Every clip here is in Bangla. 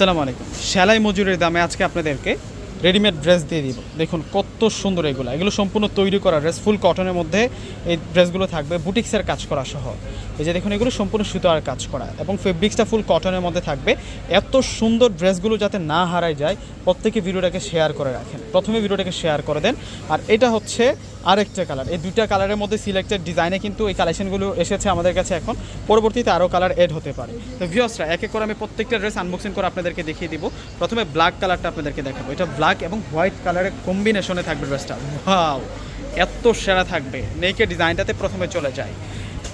আসসালামু আলাইকুম। সেলাই মজুরের দামে আজকে আপনাদেরকে রেডিমেড ড্রেস দিয়ে দিব। দেখুন কত সুন্দর এগুলো। এগুলো সম্পূর্ণ তৈরি করা ড্রেস ফুল কটনের মধ্যে এই ড্রেসগুলো থাকবে বুটিক্সের কাজ করা সহ। এই যে দেখুন, এগুলো সম্পূর্ণ সুতার কাজ করা এবং ফেব্রিক্সটা ফুল কটনের মধ্যে থাকবে। এত সুন্দর ড্রেসগুলো যাতে না হারায় যায়, প্রত্যেকে ভিডিওটাকে শেয়ার করে রাখেন। প্রথমে ভিডিওটাকে শেয়ার করে দেন। আর এটা হচ্ছে আরেকটা কালার এই দুইটা কালারের মধ্যে সিলেক্টেড ডিজাইনে কিন্তু এই কালেকশনগুলো এসেছে আমাদের কাছে এখন। পরবর্তীতে আরও কালার এড হতে পারে। তো ভিউসরা এক এক করে আমি প্রত্যেকটা ড্রেস আনবক্সিং করে আপনাদেরকে দেখিয়ে দিব। প্রথমে ব্ল্যাক কালারটা আপনাদেরকে দেখাবো। এটা ব্ল্যাক এবং হোয়াইট কালারের কম্বিনেশনে থাকবে ড্রেসটা ভাও এত সেরা থাকবে। নেকের ডিজাইনটাতে প্রথমে চলে যায়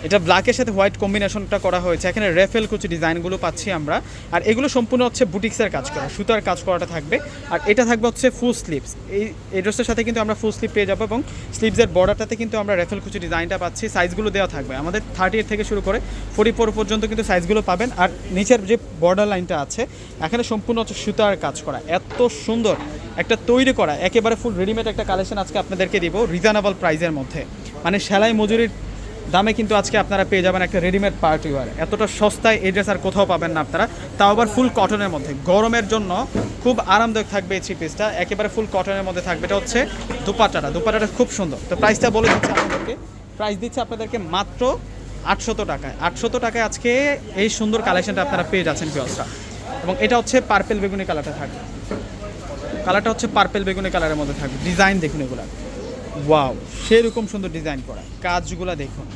এটা ব্ল্যাকের সাথে হোয়াইট কম্বিনেশনটা করা হয়েছে। এখানে রেফেল কুচি ডিজাইনগুলো পাচ্ছি আমরা। আর এগুলো সম্পূর্ণ হচ্ছে বুটিক্সের কাজ করা, সুতার কাজ করাটা থাকবে। আর এটা থাকবে হচ্ছে ফুল স্লিভস এই এই ড্রেসের সাথে কিন্তু আমরা ফুল স্লিপ পেয়ে যাব এবং স্লিভসের বর্ডারটাতে কিন্তু আমরা রেফেল কুচি ডিজাইনটা পাচ্ছি। সাইজগুলো দেওয়া থাকবে। আমাদের থার্টি থেকে শুরু করে ফোর্টি ফোর পর্যন্ত কিন্তু সাইজগুলো পাবেন। আর নিচের যে বর্ডার লাইনটা আছে, এখানে সম্পূর্ণ হচ্ছে সুতার কাজ করা। এত সুন্দর একটা তৈরি করা। একেবারে ফুল রেডিমেড একটা কালেকশন আজকে আপনাদেরকে দিব। রিজনেবল প্রাইজের মধ্যে। মানে সেলাই মজুরির দামে কিন্তু আজকে আপনারা পেয়ে যাবেন একটা রেডিমেড পার্টি ওয়ার এতটা সস্তায় এই ড্রেস আর কোথাও পাবেন না আপনারা। তাও আবার ফুল কটনের মধ্যে। গরমের জন্য খুব আরামদায়ক থাকবে এই থ্রি পিসটা একেবারে ফুল কটনের মধ্যে থাকবে। এটা হচ্ছে দুপাটাটা দুপাটাটা খুব সুন্দর। তো প্রাইসটা বলে দিচ্ছি আপনাদেরকে। প্রাইস দিচ্ছে আপনাদেরকে মাত্র আটশত টাকায়। আটশত টাকায় আজকে এই সুন্দর কালেকশনটা আপনারা পেয়ে যাচ্ছেন পিওসটা এবং এটা হচ্ছে পার্পেল বেগুনি কালারটা থাকবে। কালারটা হচ্ছে পার্পেল বেগুনি কালারের মধ্যে থাকবে। ডিজাইন দেখুন এগুলা। ওয়াও, সেরকম সুন্দর ডিজাইন করা। কাজগুলো দেখুন।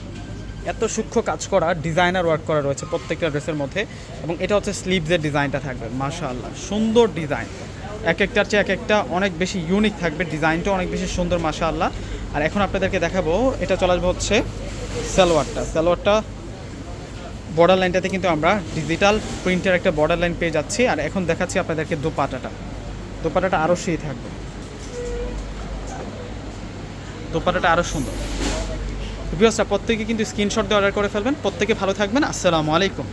এত সূক্ষ্ম কাজ করা ডিজাইনার ওয়ার্ক করা রয়েছে প্রত্যেকটা ড্রেসের মধ্যে এবং এটা হচ্ছে স্লিভসের ডিজাইনটা থাকবে, মাশাআল্লাহ, সুন্দর ডিজাইন এক একটার চেয়ে এক একটা অনেক বেশি ইউনিক থাকবে ডিজাইনটা অনেক বেশি সুন্দর, মাশাআল্লাহ। আর এখন আপনাদেরকে দেখাবো, এটা চলে আসবে হচ্ছে সালোয়ারটা। সালোয়ারটা বর্ডার লাইনটাতে কিন্তু আমরা ডিজিটাল প্রিন্টের একটা বর্ডার লাইন পেয়ে যাচ্ছি। আর এখন দেখাচ্ছি আপনাদেরকে দোপাটাটা। দোপাটাটা আরও সেই থাকবে। দোপাটাটা আরও সুন্দর। ভিউসরা প্রত্যেকে কিন্তু স্ক্রিনশট দিয়ে অর্ডার করে ফেলবেন। প্রত্যেকে ভালো থাকবেন। আসসালামু আলাইকুম।